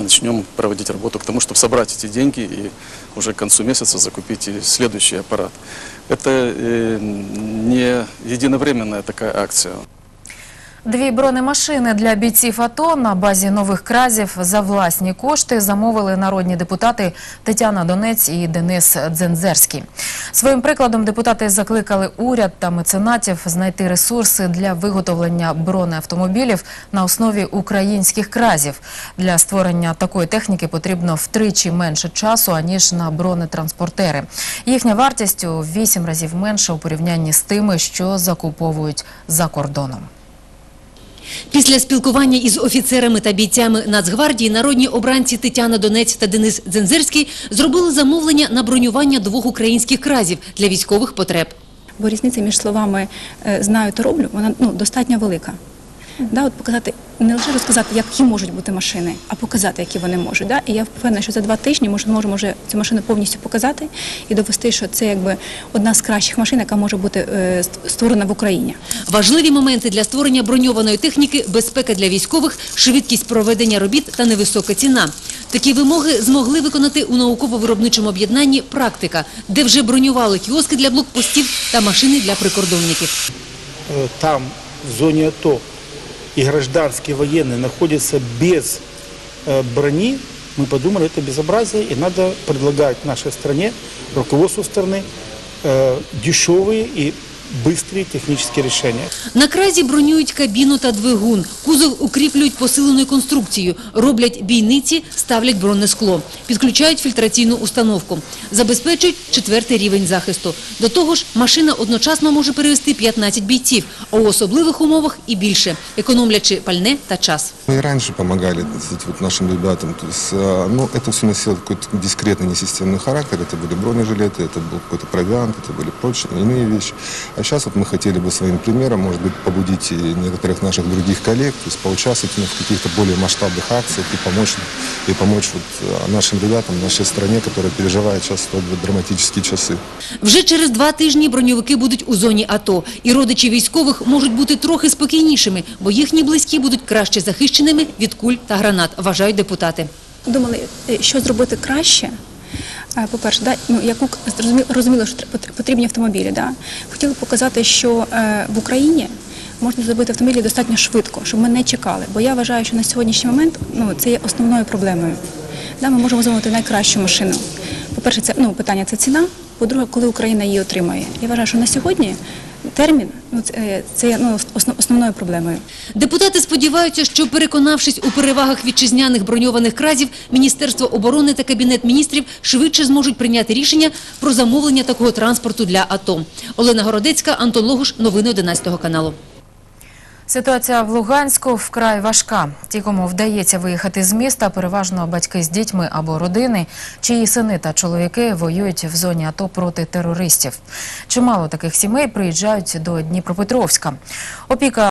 мы начнем проводить работу к тому, чтобы собрать эти деньги и уже к концу месяца закупить и следующий аппарат. Это э, не единовременная такая акция. Дві бронемашини для бійців АТО на базі нових кразів за власні кошти замовили народні депутати Тетяна Донець і Денис Дзензерський. Своїм прикладом депутати закликали уряд та меценатів знайти ресурси для виготовлення бронеавтомобілів на основі українських кразів. Для створення такої техніки потрібно втричі менше часу, аніж на бронетранспортери. Їхня вартість у вісім разів менша у порівнянні з тими, що закуповують за кордоном. Після спілкування із офіцерами та бійцями Нацгвардії народні обранці Тетяна Донець та Денис Дзензирський зробили замовлення на бронювання двох українських кразів для військових потреб. Бо різниця між словами е, знаю та роблю, вона ну, достатньо велика. Да, от показати, не лише розказати, які можуть бути машини, а показати, які вони можуть. Да? І я впевнена, що за два тижні ми зможемо вже цю машину повністю показати і довести, що це якби одна з кращих машин, яка може бути е, створена в Україні. Важливі моменти для створення броньованої техніки – безпека для військових, швидкість проведення робіт та невисока ціна. Такі вимоги змогли виконати у науково-виробничому об'єднанні «Практика», де вже бронювали кіоски для блокпостів та машини для прикордонників. э, там, в зоне АТО, и гражданские военные находятся без э, брони, мы подумали, это безобразие, и надо предлагать нашей стране, руководству страны, э, дешевые и быстрые технические решения. На кразі бронюють кабіну та двигун, кузов укріплюють посиленою конструкцією, роблять бійниці, ставлять бронескло, підключають фільтраційну установку, забезпечують четвертий рівень захисту. До того ж, машина одночасно може перевести 15 бійців, а у особливих умовах і більше, економлячи пальне та час. Мы и раньше помогали так сказать, вот нашим ребятам. То есть, э, ну, это все носило какой-то дискретный, несистемный характер. Это были бронежилеты, это был какой-то провиант, это были прочие, иные вещи. А сейчас вот мы хотели бы своим примером, может быть, побудить и некоторых наших других коллег, то есть поучаствовать ну, в каких-то более масштабных акциях и помочь, и помочь вот, э, нашим ребятам, нашей стране, которая переживает сейчас столь вот драматические часы. Вже через два тижні броньовики будуть у зоні АТО. І родичі військових можуть бути трохи спокійнішими, бо їхні близькі будуть краще захищеними від куль та гранат, вважають депутати. Думали, е, що зробити краще. По-перше, да, ну, яку розуміло, що потрібні автомобілі. Да. Хотіли показати, що е, в Україні можна зробити автомобілі достатньо швидко, щоб ми не чекали. Бо я вважаю, що на сьогоднішній момент ну, це є основною проблемою. Да, ми можемо замовити найкращу машину. По-перше, це ну, питання це ціна. По-друге, коли Україна її отримає. Я вважаю, що на сьогодні термін ну, це, е, це ну, основною проблемою. Депутати сподіваються, що переконавшись у перевагах вітчизняних броньованих кразів, Міністерство оборони та Кабінет міністрів швидше зможуть прийняти рішення про замовлення такого транспорту для АТО. Олена Городецька, Антон Логуш, новини 11 каналу. Ситуація в Луганську вкрай важка. Ті, кому вдається виїхати з міста, переважно батьки з дітьми або родини, чиї сини та чоловіки воюють в зоні АТО проти терористів. Чимало таких сімей приїжджають до Дніпропетровська. Опіка